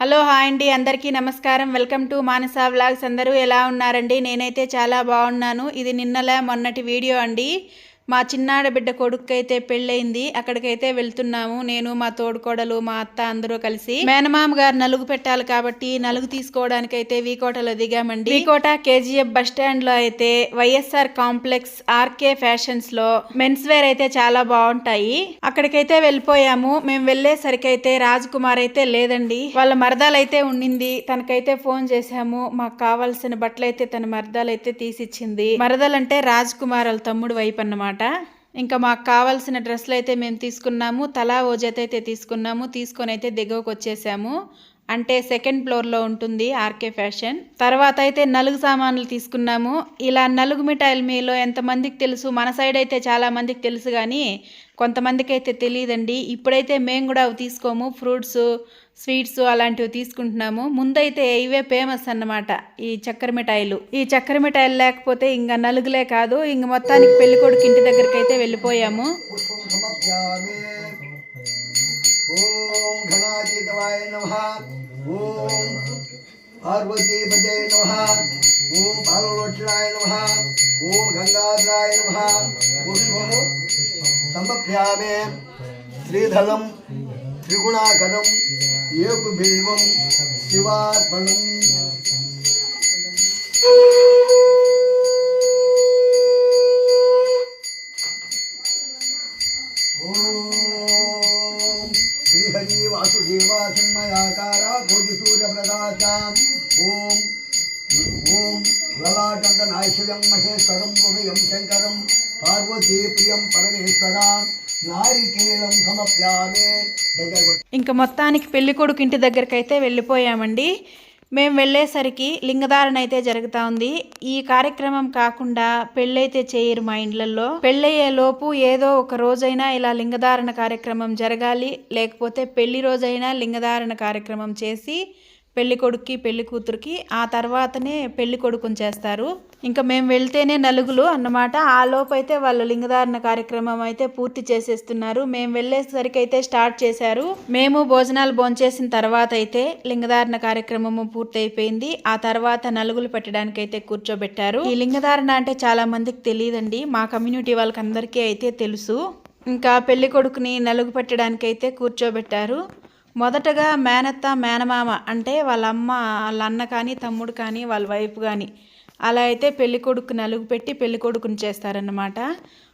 Hello hi అండి. అందరికీ నమస్కారం. Welcome to Manasa vlogs. అందరూ ఎలా ఉన్నారండి? నేనైతే చాలా బాగున్నాను. ఇది నిన్నలా మొన్నటి వీడియో అండి. మా చిన్నాడ బిడ్డ కొడుకు అయితే పెళ్ళయింది అక్కడికైతే వెళ్తున్నాము. నేను మా తోడుకోడలు మా అత్త అందరూ కలిసి మేనమామ గారు నలుగు పెట్టాలి కాబట్టి నలుగు తీసుకోవడానికి అయితే వీకోటలో దిగామండి. వీకోట కేజీఎఫ్ బస్ స్టాండ్లో అయితే వైఎస్ఆర్ కాంప్లెక్స్ ఆర్కే ఫ్యాషన్స్లో మెన్స్ వేర్ అయితే చాలా బాగుంటాయి. అక్కడికైతే వెళ్ళిపోయాము. మేము వెళ్ళేసరికి అయితే రాజ్ కుమార్ అయితే లేదండి. వాళ్ళ మరదాలైతే ఉండింది. తనకైతే ఫోన్ చేశాము. మాకు కావాల్సిన బట్టలు అయితే తన మరదాలైతే తీసిచ్చింది. మరదలంటే రాజ్ కుమార్ వాళ్ళ తమ్ముడు వైపు అన్నమాట. ఇంకా మాకు కావాల్సిన డ్రెస్సులు అయితే మేము తీసుకున్నాము తలా ఓ జత అయితే తీసుకున్నాము తీసుకొని అయితే దిగువకు వచ్చేసాము అంటే సెకండ్ ఫ్లోర్లో ఉంటుంది ఆర్కే ఫ్యాషన్. తర్వాత అయితే నలుగు సామాన్లు తీసుకున్నాము. ఇలా నలుగు మిఠాయిలు మీలో ఎంతమందికి తెలుసు? మన సైడ్ అయితే చాలా మందికి తెలుసు కానీ కొంతమందికి అయితే తెలియదండి. ఇప్పుడైతే మేము కూడా అవి తీసుకోము. ఫ్రూట్స్ స్వీట్స్ అలాంటివి తీసుకుంటున్నాము. ముందైతే ఇవే ఫేమస్ అన్నమాట ఈ చక్కెర మిఠాయిలు. ఈ చక్కెర మిఠాయిలు లేకపోతే ఇంకా నలుగులే కాదు. ఇంక మొత్తానికి పెళ్ళి కొడుకు ఇంటి దగ్గరికి అయితే వెళ్ళిపోయాము. ओम घनाचितवाय नमः। ओम पार्वती पजय नमः। ओम पार्वलोचनाय नमः। ओम गंगाधराय नमः। पुष्पम समभ्यामे श्रीधलम त्रिगुणाकरम योग शिवार्पणम। ఓం మహేశ్వరం హృదయం శంకరం పార్వతీ ప్రియం పరమేశ్వరం. ఇంకా మొత్తానికి పెళ్ళి కొడుకు ఇంటి దగ్గరికి అయితే వెళ్ళిపోయామండి. మేము వెళ్ళేసరికి లింగధారణ అయితే జరుగుతూ ఉంది. ఈ కార్యక్రమం కాకుండా పెళ్ళైతే చేయరు మా ఇండ్లలో పెళ్ళయ్యే లోపు ఏదో ఒక రోజైనా ఇలా లింగధారణ కార్యక్రమం జరగాలి లేకపోతే పెళ్ళి రోజైనా లింగధారణ కార్యక్రమం చేసి పెళ్ళి కొడుక్కి పెళ్ళి కూతురికి ఆ తర్వాతనే పెళ్ళి కొడుకుని చేస్తారు. ఇంకా మేము వెళ్తేనే నలుగులు అన్నమాట. ఆ లోపైతే వాళ్ళు లింగధారణ కార్యక్రమం అయితే పూర్తి చేసేస్తున్నారు. మేము వెళ్ళేసరికి అయితే స్టార్ట్ చేశారు. మేము భోజనాలు భోంచేసిన తర్వాత అయితే లింగధారణ కార్యక్రమము పూర్తయిపోయింది. ఆ తర్వాత నలుగులు పెట్టడానికి అయితే కూర్చోబెట్టారు. ఈ లింగధారణ అంటే చాలా మందికి తెలియదండి. మా కమ్యూనిటీ వాళ్ళకి అందరికీ అయితే తెలుసు. ఇంకా పెళ్ళి కొడుకుని నలుగు పెట్టడానికి అయితే కూర్చోబెట్టారు. మొదటగా మేనత్త మేనమామ అంటే వాళ్ళ అమ్మ వాళ్ళ అన్న కానీ తమ్ముడు కానీ వాళ్ళ వైఫ్ కానీ. అలా అయితే పెళ్ళి కొడుకు నలుగు పెట్టి పెళ్ళి కొడుకుని చేస్తారన్నమాట.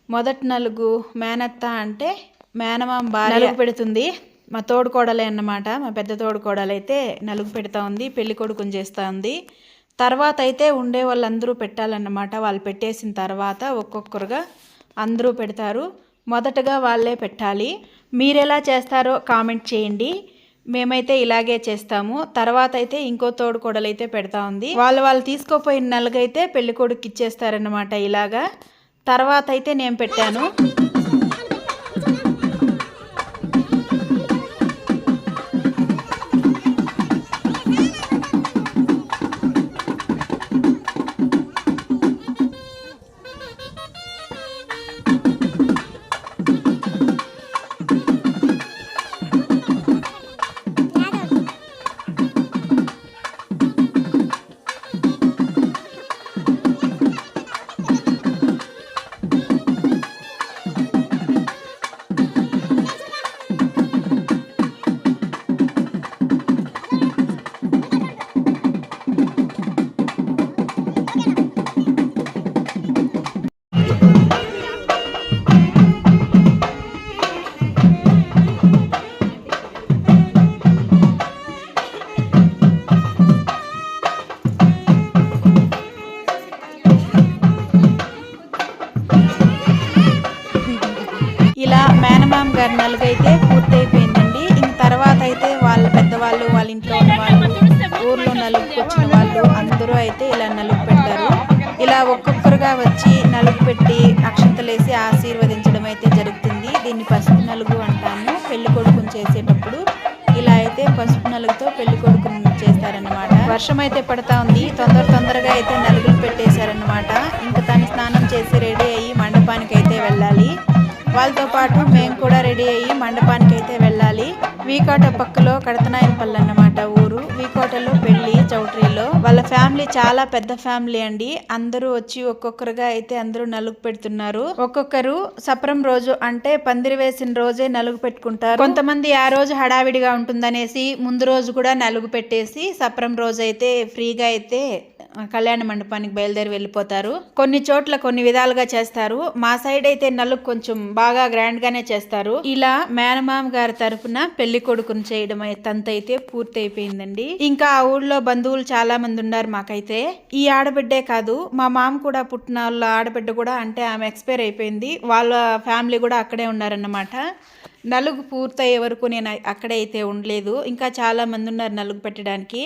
మొదటి నలుగు మేనత్త అంటే మేనమామ నలుగు పెడుతుంది. మా తోడుకోడలే అన్నమాట. మా పెద్ద తోడుకోడలు అయితే నలుగు పెడతా ఉంది పెళ్ళి కొడుకుని చేస్తూ ఉంది. తర్వాత అయితే ఉండే వాళ్ళందరూ పెట్టాలన్నమాట. వాళ్ళు పెట్టేసిన తర్వాత ఒక్కొక్కరుగా అందరూ పెడతారు. మొదటగా వాళ్ళే పెట్టాలి. మీరెలా చేస్తారో కామెంట్ చేయండి. మేమైతే ఇలాగే చేస్తాము. తర్వాత అయితే ఇంకో తోడుకోడలు అయితే పెడతా ఉంది. వాళ్ళు వాళ్ళు తీసుకోపోయిన నలుగైతే పెళ్ళి కొడుకు ఇచ్చేస్తారనమాట ఇలాగా. తర్వాత అయితే నేను పెట్టాను. మేనమామ అయితే పూర్తయిపోయిందండి. ఇంక తర్వాత అయితే వాళ్ళ పెద్దవాళ్ళు వాళ్ళ ఇంట్లో ఉన్న వాళ్ళు ఊర్లో నలుగుకి వచ్చిన వాళ్ళు అందరూ అయితే ఇలా నలుగు పెడతారు ఇలా ఒక్కొక్కరుగా వచ్చి నలుగు పెట్టి అక్షంతలేసి ఆశీర్వదించడం అయితే జరుగుతుంది. దీన్ని పసుపు నలుగు అంటాము. పెళ్ళి కొడుకుని చేసేటప్పుడు ఇలా అయితే పసుపు నలుగుతో పెళ్ళి కొడుకుని చేస్తారన్నమాట. వర్షం అయితే పడతా ఉంది. తొందర తొందరగా అయితే నలుగులు పెట్టేశారనమాట ఇంకా తను స్నానం చేసి రెడీ అయ్యి మండపానికి అయితే వెళ్ళాలి. వాళ్ళతో పాటు మేము కూడా రెడీ అయ్యి మండపానికి అయితే వెళ్ళాలి. వీకోట పక్కలో కడతనాయనపల్లి అన్నమాట ఊరు. వీకోటలో పెళ్ళి చౌట్రీలో. వాళ్ళ ఫ్యామిలీ చాలా పెద్ద ఫ్యామిలీ అండి. అందరూ వచ్చి ఒక్కొక్కరుగా అయితే అందరూ నలుగు పెడుతున్నారు. ఒక్కొక్కరు సప్రం రోజు అంటే పందిరి వేసిన రోజే నలుగు పెట్టుకుంటారు. కొంతమంది ఆ రోజు హడావిడిగా ఉంటుందనేసి ముందు రోజు కూడా నలుగు పెట్టేసి సప్రం రోజు అయితే ఫ్రీగా అయితే కళ్యాణ మండపానికి బయలుదేరి వెళ్ళిపోతారు. కొన్ని చోట్ల కొన్ని విధాలుగా చేస్తారు. మా సైడ్ అయితే నలుగు కొంచెం బాగా గ్రాండ్ గానే చేస్తారు. ఇలా మేనమామ గారి తరఫున పెళ్ళి కొడుకుని చేయడం తంత అయితే పూర్తి అయిపోయిందండి ఇంకా ఆ ఊళ్ళో బంధువులు చాలామంది ఉన్నారు మాకైతే. ఈ ఆడబిడ్డే కాదు మా మామ కూడా పుట్టిన వాళ్ళ ఆడబిడ్డ కూడా అంటే ఆమె ఎక్స్పైర్ అయిపోయింది. వాళ్ళ ఫ్యామిలీ కూడా అక్కడే ఉన్నారన్నమాట. నలుగు పూర్తయ్యే వరకు నేను అక్కడే అయితే ఉండలేదు. ఇంకా చాలామంది ఉన్నారు నలుగు పెట్టడానికి.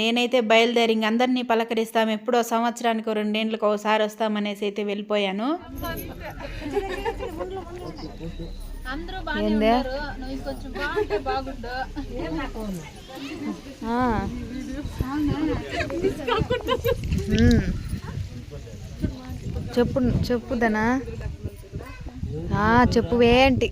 నేనైతే బయలుదేరి ఇంక అందరినీ పలకరిస్తాం ఎప్పుడో సంవత్సరానికి రెండేండ్లకు ఒకసారి వస్తామనేసి అయితే వెళ్ళిపోయాను. అందరూ బాగానే ఉన్నారు. నువ్వు ఇంకొంచెం బాగుంటే బాగుండు. చెప్పు చెప్పుదనా ఆ, చెప్పు ఏంటి?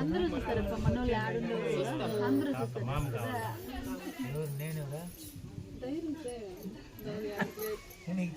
అందరూ చూస్తారు అందరూ చూస్తారు.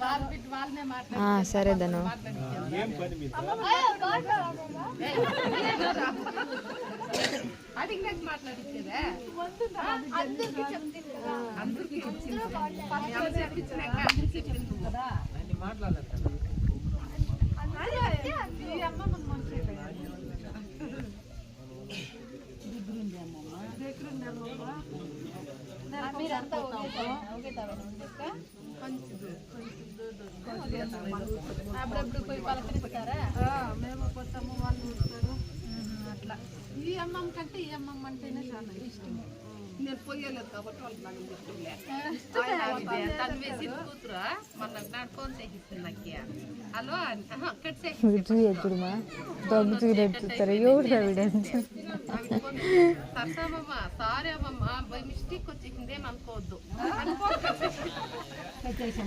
వాళ్ళ బిడ్డ వాళ్ళనే మాట్లాడు ఆ, సరే ధను. అది ఇంకా మాట్లాడిచ్చేదా? అందరికి చెప్తుంది కదా. అందరికి చెప్పింది చెప్పించినాక అందరికి చెప్పింది కదా. మాట్లాడలేదు ఈ అమ్మమ్మ మనిషి మీరంతా ఒకే ఒకే తవన ఉండక అప్పుడప్పుడు పోయి పలకరిస్తారా? మేము పోతాము వాళ్ళు అట్లా. ఈ అమ్మమ్మ కంటే ఈ అమ్మమ్మ అంటేనే చాలా ఇష్టం. నేను పోయలేదు కాబట్టి వాళ్ళకి నాకు తన్వేసి కూతురు మొన్న నాకు ఫోన్ చేసిస్తుంది నాకు. హలో కట్ చేసి చూడమ్మా దొంగ చూడెట్టుతారు ఎవడు ఎవిడెన్స్ సరసామమ్మ సారీ అమ్మమ్మ బై మిస్టేక్ వచ్చేసింది ఏం అనుకోవద్దు. పెట్టేసా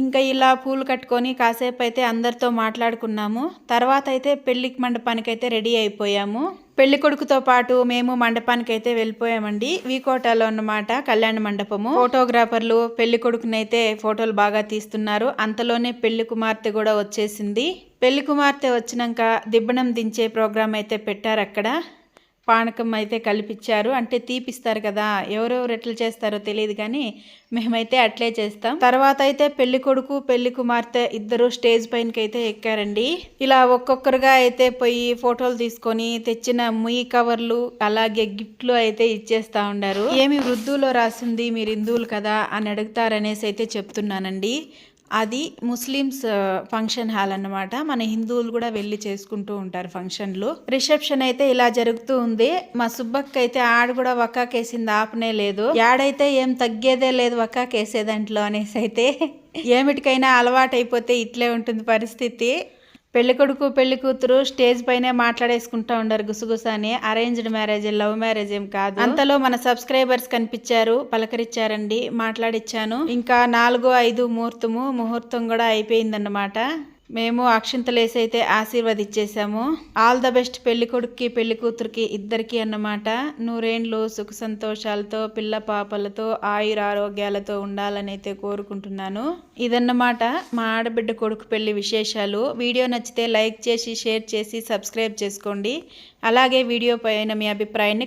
ఇంకా ఇలా పూలు కట్టుకొని కాసేపు అయితే అందరితో మాట్లాడుకున్నాము. తర్వాత అయితే పెళ్ళి మండపానికి అయితే రెడీ అయిపోయాము. పెళ్ళి కొడుకుతో పాటు మేము మండపానికి అయితే వెళ్ళిపోయామండి వీకోటలో అన్నమాట కళ్యాణ మండపము. ఫోటోగ్రాఫర్లు పెళ్ళి కొడుకునైతే ఫోటోలు బాగా తీస్తున్నారు. అంతలోనే పెళ్ళి కుమార్తె కూడా వచ్చేసింది. పెళ్ళి కుమార్తె వచ్చినాక దిబ్బనం దించే ప్రోగ్రాం అయితే పెట్టారు అక్కడ పానకం అయితే కలిపిచ్చారు. అంటే తీపిస్తారు కదా ఎవరెవరు ఎట్లా చేస్తారో తెలియదు కానీ మేమైతే అట్లే చేస్తాం. తర్వాత అయితే పెళ్ళి కొడుకు పెళ్ళి కుమార్తె ఇద్దరు స్టేజ్ పైనకి అయితే ఎక్కారండి. ఇలా ఒక్కొక్కరుగా అయితే పోయి ఫోటోలు తీసుకొని తెచ్చిన ముయ్యి కవర్లు అలాగే గిఫ్ట్లు అయితే ఇచ్చేస్తా ఉండారు. ఏమి వృద్ధులో రాసింది మీరు హిందువులు కదా అని అడుగుతారనేసి అయితే చెప్తున్నానండి. అది ముస్లిమ్స్ ఫంక్షన్ హాల్ అన్నమాట. మన హిందువులు కూడా వెళ్ళి చేసుకుంటూ ఉంటారు ఫంక్షన్లు. రిసెప్షన్ అయితే ఇలా జరుగుతూ ఉంది. మా సుబ్బక్క అయితే ఆడ కూడా వక్కాకేసింది ఆపనే లేదు. యాడైతే ఏం తగ్గేదే లేదు వక్కాకేసే దాంట్లో అనేసి అయితే ఏమిటికైనా అలవాటు అయిపోతే ఇట్లే ఉంటుంది పరిస్థితి. పెళ్ళికొడుకు పెళ్ళి కూతురు స్టేజ్ పైనే మాట్లాడేసుకుంటా ఉండరు గుసగుస అని అరేంజ్డ్ మ్యారేజ్ లవ్ మ్యారేజ్ ఏం కాదు. అంతలో మన సబ్స్క్రైబర్స్ కనిపించారు పలకరించారండి మాట్లాడిచ్చాను. ఇంకా నాలుగు ఐదు ముహూర్తము ముహూర్తం కూడా అయిపోయిందన్నమాట. మేము అక్షింతలేసి అయితే ఆశీర్వదించేసాము ఆల్ ద బెస్ట్ పెళ్ళి కొడుక్కి పెళ్ళి కూతురికి ఇద్దరికి అన్నమాట. నూరేండ్లు సుఖ సంతోషాలతో పిల్ల పాపలతో ఆయుర ఆరోగ్యాలతో ఉండాలనైతే కోరుకుంటున్నాను. ఇదన్నమాట మా ఆడబిడ్డ కొడుకు పెళ్ళి విశేషాలు. వీడియో నచ్చితే లైక్ చేసి షేర్ చేసి సబ్స్క్రైబ్ చేసుకోండి. అలాగే వీడియో పైన మీ అభిప్రాయాన్ని